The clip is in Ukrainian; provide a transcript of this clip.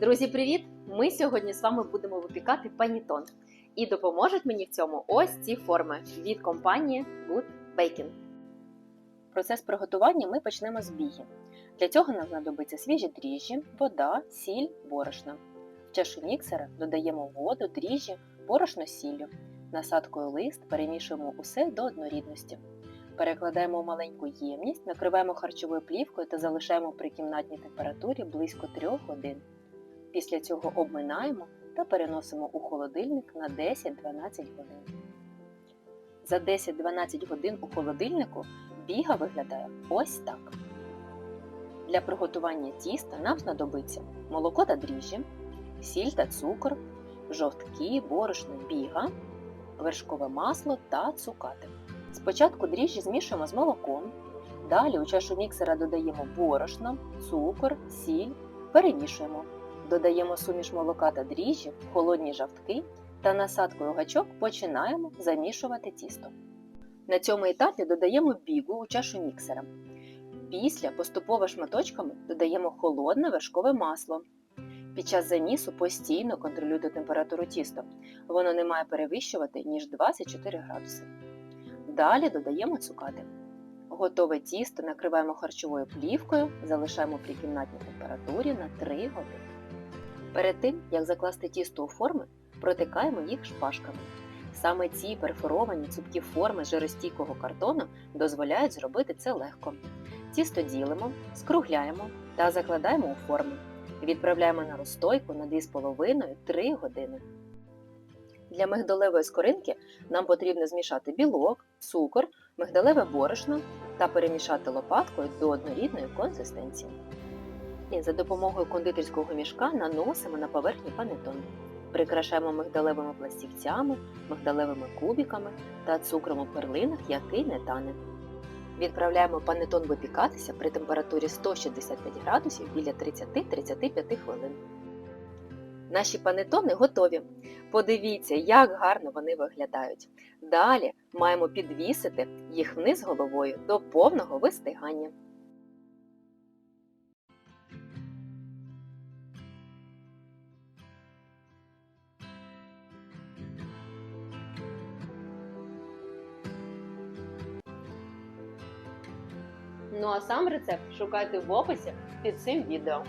Друзі, привіт! Ми сьогодні з вами будемо випікати панітон. І допоможуть мені в цьому ось ці форми від компанії Good Baking. Процес приготування ми почнемо з біги. Для цього нам знадобиться свіжі дріжджі, вода, сіль, борошно. В чашу міксера додаємо воду, дріжджі, борошно з сіллю. Насадкою лист перемішуємо усе до однорідності. Перекладаємо в маленьку ємність, накриваємо харчовою плівкою та залишаємо при кімнатній температурі близько 3 годин. Після цього обминаємо та переносимо у холодильник на 10-12 годин. За 10-12 годин у холодильнику біга виглядає ось так. Для приготування тіста нам знадобиться молоко та дріжджі, сіль та цукор, жовтки, борошно, біга, вершкове масло та цукати. Спочатку дріжджі змішуємо з молоком, далі у чашу міксера додаємо борошно, цукор, сіль, перемішуємо. Додаємо суміш молока та дріжджів, холодні жовтки та насадкою гачок починаємо замішувати тісто. На цьому етапі додаємо бігу у чашу міксера. Після поступово шматочками додаємо холодне вершкове масло. Під час замісу постійно контролюйте температуру тіста. Воно не має перевищувати ніж 24 градуси. Далі додаємо цукати. Готове тісто накриваємо харчовою плівкою, залишаємо при кімнатній температурі на 3 години. Перед тим, як закласти тісто у форми, протикаємо їх шпажками. Саме ці перфоровані цупкі форми жиростійкого картону дозволяють зробити це легко. Тісто ділимо, скругляємо та закладаємо у форми. Відправляємо на розстойку на 2,5-3 години. Для мигдалевої скоринки нам потрібно змішати білок, цукор, мигдалеве борошно та перемішати лопаткою до однорідної консистенції. І за допомогою кондитерського мішка наносимо на поверхню панетон. Прикрашаємо мигдалевими пластівцями, мигдалевими кубиками та цукром у перлинах, який не тане. Відправляємо панетон випікатися при температурі 165 градусів біля 30-35 хвилин. Наші панетони готові. Подивіться, як гарно вони виглядають. Далі маємо підвісити їх вниз головою до повного вистигання. Ну а сам рецепт шукайте в описі під цим відео.